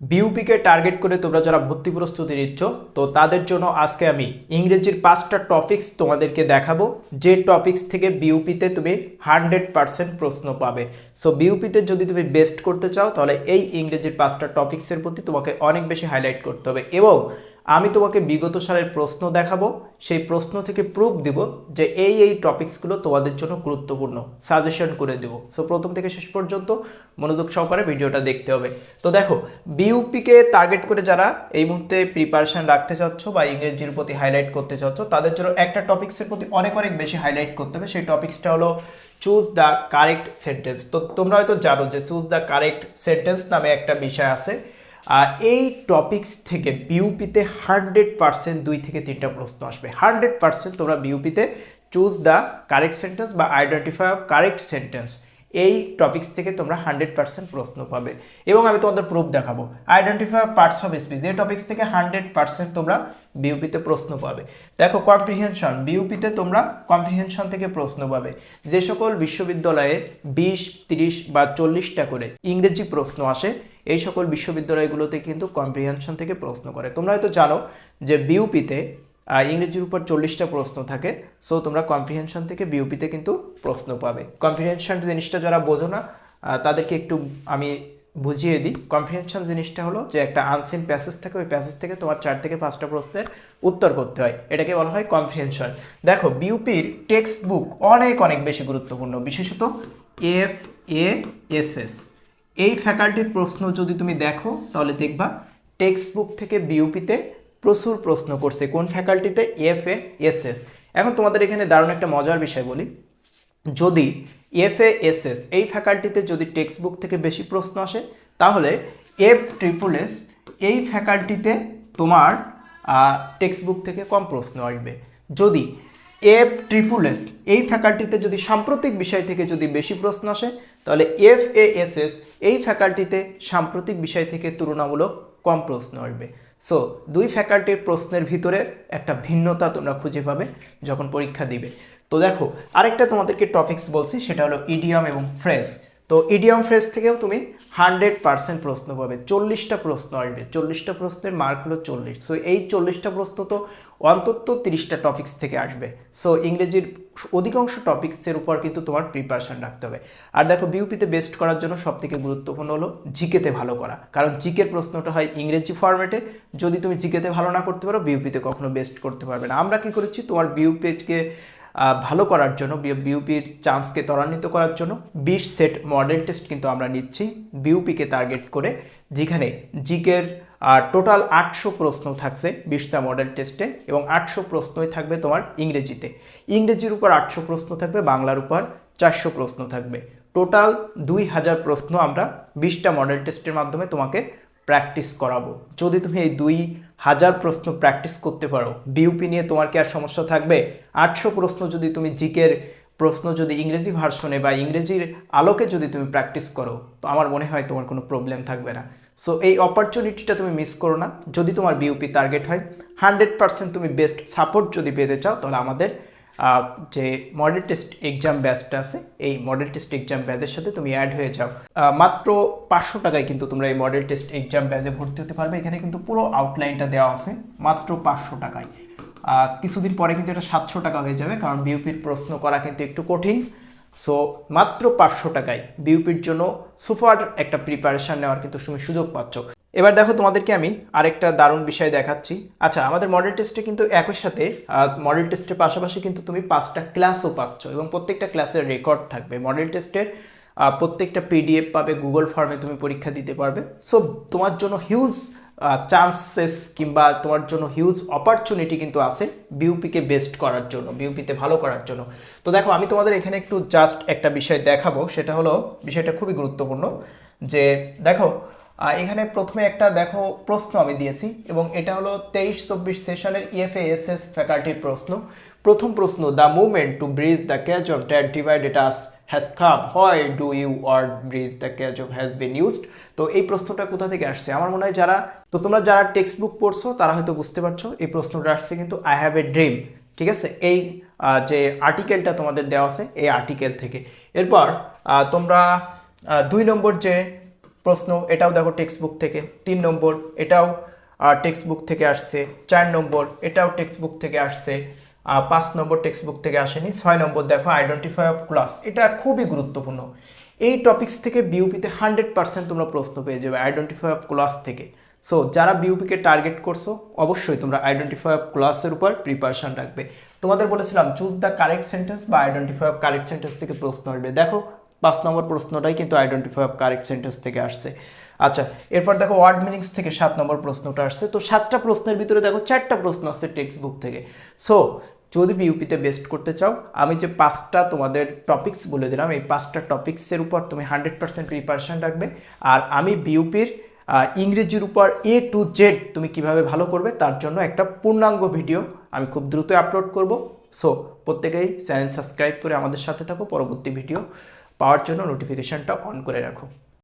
বিউপিকে target করে তোমরা যারা ভর্তি প্রস্তুতি নিচ্ছ, তো তাদের জন্য আজকে আমি ইংরেজির পাঁচটা টপিক্স তোমাদেরকে দেখাবো, যে টপিক্স থেকে বিউপিতে তুমি হান্ড্রেড পার্সেন্ট প্রশ্ন পাবে। সো বিউপিতে যদি তুমি বেস্ট করতে চাও, তাহলে এই ইংরেজির পাঁচটা টপিক্সের প্রতি তোমাকে অনেক বেশি হাইলাইট করতে হবে। এবং আমি তোমাকে বিগত সালের প্রশ্ন দেখাবো। সেই প্রশ্ন থেকে প্রুফ দিব যে এই এই টপিকসগুলো তোমাদের জন্য গুরুত্বপূর্ণ। সাজেশন করে দেব। সো প্রথম থেকে শেষ পর্যন্ত মনোযোগ সহকারে ভিডিওটা দেখতে হবে। তো দেখো বিউপিকে টার্গেট করে যারা এই মুহূর্তে প্রিপারেশন রাখতে চাচ্ছ বা ইংরেজির প্রতি হাইলাইট করতে চাচ্ছ, তাদের জন্য একটা টপিক্সের প্রতি অনেক অনেক বেশি হাইলাইট করতে হবে। সেই টপিক্সটা হলো চুজ দ্য কারেক্ট সেন্টেন্স তো তোমরা হয়তো জানো যে চুজ দ্য কারেক্ট সেন্টেন্স নামে একটা বিষয় আছে। এই টপিক্স থেকে বিউপিতে হান্ড্রেড পার্সেন্ট দুই থেকে তিনটা প্রশ্ন আসবে। হান্ড্রেড পার্সেন্ট তোমরা বিউপিতে চুজ দ্য কারেক্ট সেন্টেন্স বা আইডেন্টিফাই অফ কারেক্ট সেন্টেন্স এই টপিক্স থেকে তোমরা হান্ড্রেড পার্সেন্ট প্রশ্ন পাবে। এবং আমি তোমাদের প্রুফ দেখাবো। আইডেন্টিফাই পার্টস অফ স্পিচ এই টপিক্স থেকে হান্ড্রেড পার্সেন্ট তোমরা বিউপিতে প্রশ্ন পাবে। দেখো কম্প্রিহেনশন বিউপিতে তোমরা কম্প্রিহেনশন থেকে প্রশ্ন পাবে। যে সকল বিশ্ববিদ্যালয়ে বিশ, তিরিশ বা চল্লিশটা করে ইংরেজি প্রশ্ন আসে, এই সকল বিশ্ববিদ্যালয়গুলোতে কিন্তু কম্প্রিহেনশন থেকে প্রশ্ন করে। তোমরা হয়তো জানো যে বিউপিতে ইংরেজির উপর চল্লিশটা প্রশ্ন থাকে সো তোমরা কম্প্রিহেনশন থেকে বিউপিতে কিন্তু প্রশ্ন পাবে। কম্প্রিহেনশন জিনিসটা যারা বোঝো না তাদেরকে একটু আমি বুঝিয়ে দিই। কম্প্রিহেনশন জিনিসটা হলো যে একটা আনসিন প্যাসেজ থাকে, ওই প্যাসেজ থেকে তোমার চার থেকে পাঁচটা প্রশ্নের উত্তর করতে হয়। এটাকে বলা হয় কম্প্রিহেনশন দেখো বিউপির টেক্সট বুক অনেক অনেক বেশি গুরুত্বপূর্ণ। বিশেষত এফ এ এস এস এই ফ্যাকাল্টির প্রশ্ন যদি তুমি দেখো, তাহলে দেখবা টেক্সট বুক থেকে বিউপিতে প্রচুর প্রশ্ন করছে, কোন ফ্যাকাল্টিতে এফ এ এস এস এখন তোমাদের এখানে দারুণ একটা মজার বিষয় বলি। যদি এফ এ এস এস এই ফ্যাকাল্টিতে যদি টেক্সট বুক থেকে বেশি প্রশ্ন আসে, তাহলে এফ ট্রিপল এস এই ফ্যাকাল্টিতে তোমার টেক্সট বুক থেকে কম প্রশ্ন আসবে। যদি এফ ট্রিপল এস এই ফ্যাকাল্টিতে যদি সাম্প্রতিক বিষয় থেকে যদি বেশি প্রশ্ন আসে, তাহলে এফ এ এস এস এই ফ্যাকাল্টিতে সাম্প্রতিক বিষয় থেকে তুলনামূলক কম প্রশ্ন আসবে। সো দুই ফ্যাকাল্টির প্রশ্নের ভিতরে একটা ভিন্নতা তোমরা খুঁজে পাবে যখন পরীক্ষা দিবে। তো দেখো, আরেকটা তোমাদেরকে টপিক্স বলছি, সেটা হলো ইডিয়াম এবং ফ্রেজ তো ইডিয়াম ফ্রেজ থেকেও তুমি হান্ড্রেড পার্সেন্ট প্রশ্ন পাবে, চল্লিশটা প্রশ্ন আসবে চল্লিশটা প্রশ্নের মার্ক হলো চল্লিশ। সো এই চল্লিশটা প্রশ্ন তো অন্তত তিরিশটা টপিক্স থেকে আসবে। সো ইংরেজির অধিকাংশ টপিক্সের উপর কিন্তু তোমার প্রিপারেশন রাখতে হবে। আর দেখো বিউপিতে বেস্ট করার জন্য সব থেকে গুরুত্বপূর্ণ হলো জিকেতে ভালো করা। কারণ জিকের প্রশ্নটা হয় ইংরেজি ফরম্যাটে যদি তুমি জিকেতে ভালো না করতে পারো বিউপিতে কখনো বেস্ট করতে পারবে না। আমরা কি করেছি, তোমার বিউপিকে ভালো করার জন্য বিউপির চান্সকে ত্বরান্বিত করার জন্য বিশ সেট মডেল টেস্ট কিন্তু আমরা নিচ্ছি। বিউপিকে টার্গেট করে যেখানে জিকের টোটাল আটশো প্রশ্ন থাকছে বিশটা মডেল টেস্টে এবং আটশো প্রশ্নই থাকবে তোমার ইংরেজিতে। ইংরেজির উপর আটশো প্রশ্ন থাকবে, বাংলার উপর চারশো প্রশ্ন থাকবে। টোটাল দুই হাজার প্রশ্ন আমরা বিশটা মডেল টেস্টের মাধ্যমে তোমাকে প্র্যাকটিস করাবো। যদি তুমি এই দুই হাজার প্রশ্ন প্র্যাকটিস করতে পারো বিউপি নিয়ে তোমার কি আর সমস্যা থাকবে? আটশো প্রশ্ন যদি তুমি জিকের প্রশ্ন যদি ইংরেজি ভার্সনে বা ইংরেজির আলোকে যদি তুমি প্র্যাকটিস করো, তো আমার মনে হয় তোমার কোনো প্রবলেম থাকবে না। সো এই অপরচুনিটিটা তুমি মিস করো না। যদি তোমার বিউপি টার্গেট হয় হান্ড্রেড পার্সেন্ট তুমি বেস্ট সাপোর্ট যদি পেতে চাও, তাহলে আমাদের যে মডেল টেস্ট এক্সাম ব্যাচটা আছে, এই মডেল টেস্ট এক্সাম ব্যাচের সাথে তুমি অ্যাড হয়ে যাও। মাত্র পাঁচশো টাকায় কিন্তু তোমরা এই মডেল টেস্ট এক্সাম ব্যাচে ভর্তি হতে পারবে। এখানে কিন্তু পুরো আউটলাইনটা দেওয়া আছে, মাত্র পাঁচশো টাকায়। কিছুদিন পরে কিন্তু এটা সাতশো টাকা হয়ে যাবে, কারণ বিউপির প্রশ্ন করা কিন্তু একটু কঠিন। সো মাত্র পাঁচশো টাকায় বিউপির জন্য সুপার একটা প্রিপারেশন নেওয়ার কিন্তু তুমি সুযোগ পাচ্ছ। এবার দেখো তোমাদেরকে আমি আরেকটা দারুণ বিষয় দেখাচ্ছি। আচ্ছা আমাদের মডেল টেস্টে কিন্তু একই সাথে মডেল টেস্টের পাশাপাশি কিন্তু তুমি পাঁচটা ক্লাসও পাচ্ছ এবং প্রত্যেকটা ক্লাসের রেকর্ড থাকবে। মডেল টেস্টের প্রত্যেকটা পিডিএফ পাবে গুগল ফর্মে তুমি পরীক্ষা দিতে পারবে। সো তোমার জন্য হিউজ চান্সেস কিংবা তোমার জন্য হিউজ অপরচুনিটি কিন্তু আছে বিউপিকে বেস্ট করার জন্য বিউপিতে ভালো করার জন্য। তো দেখো, আমি তোমাদের এখানে একটু জাস্ট একটা বিষয় দেখাবো। সেটা হলো, বিষয়টা খুবই গুরুত্বপূর্ণ যে, দেখো এখানে প্রথমে একটা দেখো প্রশ্ন আমি দিয়েছি এবং এটা হলো তেইশ চব্বিশ সেশনের E ইএফএএসএস ফ্যাকাল্টির প্রশ্ন। প্রথম প্রশ্ন the movement to bridge the catch of that divided us has come হয় do you or bridge the catch of has been used তো এই প্রশ্নটা কোথা থেকে আসছে? আমার মনে হয় যারা, তো তোমরা যারা টেক্সট বুক পড়ছো, তারা হয়তো বুঝতে পারছ, এই প্রশ্নটা আসছে কিন্তু আই হ্যাভ এ ড্রিম ঠিক আছে? এই যে আর্টিকেলটা তোমাদের দেওয়া আছে, এই আর্টিকেল থেকে। এরপর তোমরা দুই নম্বর যে প্রশ্ন, এটাও দেখো টেক্সট বুক থেকে। তিন নম্বর, এটাও টেক্সট বুক থেকে আসছে। চার নম্বর, এটাও টেক্সট বুক থেকে আসছে। পাঁচ নম্বর টেক্সট বুক থেকে আসেনি। ছয় নম্বর দেখো আইডেন্টিফাই অফ ক্লাস এটা খুবই গুরুত্বপূর্ণ। এই টপিক্স থেকে বিউপিতে হান্ড্রেড পার্সেন্ট তোমরা প্রশ্ন পেয়ে যাবে আইডেন্টিফাই অফ ক্লাস থেকে। সো যারা বিউপিকে টার্গেট করছ, অবশ্যই তোমরা আইডেন্টিফাই অফ ক্লাসের উপর প্রিপারেশন রাখবে। তোমাদের বলেছিলাম চুজ দ্য কারেক্ট সেন্টেন্স বা আইডেন্টিফাই অফ কারেক্ট সেন্টেন্স থেকে প্রশ্ন আসবে। দেখো পাঁচ নম্বর প্রশ্নটাই কিন্তু আইডেন্টিফাই অফ কারেক্ট সেন্টেন্স থেকে আসছে। আচ্ছা এরপর দেখো ওয়ার্ড মিনিংস থেকে সাত নম্বর প্রশ্নটা আসছে। তো সাতটা প্রশ্নের ভিতরে দেখো চারটা প্রশ্ন আসছে টেক্সট বুক থেকে। সো যদি বিউপিতে বেস্ট করতে চাও, আমি যে পাঁচটা তোমাদের টপিক্স বলে দিলাম, এই পাঁচটা টপিক্সের উপর তুমি হান্ড্রেড পার্সেন্ট প্রিপারেশন রাখবে। আর আমি বিউপির ইংরেজির উপর এ টু জেড তুমি কীভাবে ভালো করবে, তার জন্য একটা পূর্ণাঙ্গ ভিডিও আমি খুব দ্রুত আপলোড করব। সো প্রত্যেকেই চ্যানেল সাবস্ক্রাইব করে আমাদের সাথে থাকো। পরবর্তী ভিডিও পাওয়ার জন্য নোটিফিকেশানটা অন করে রাখো।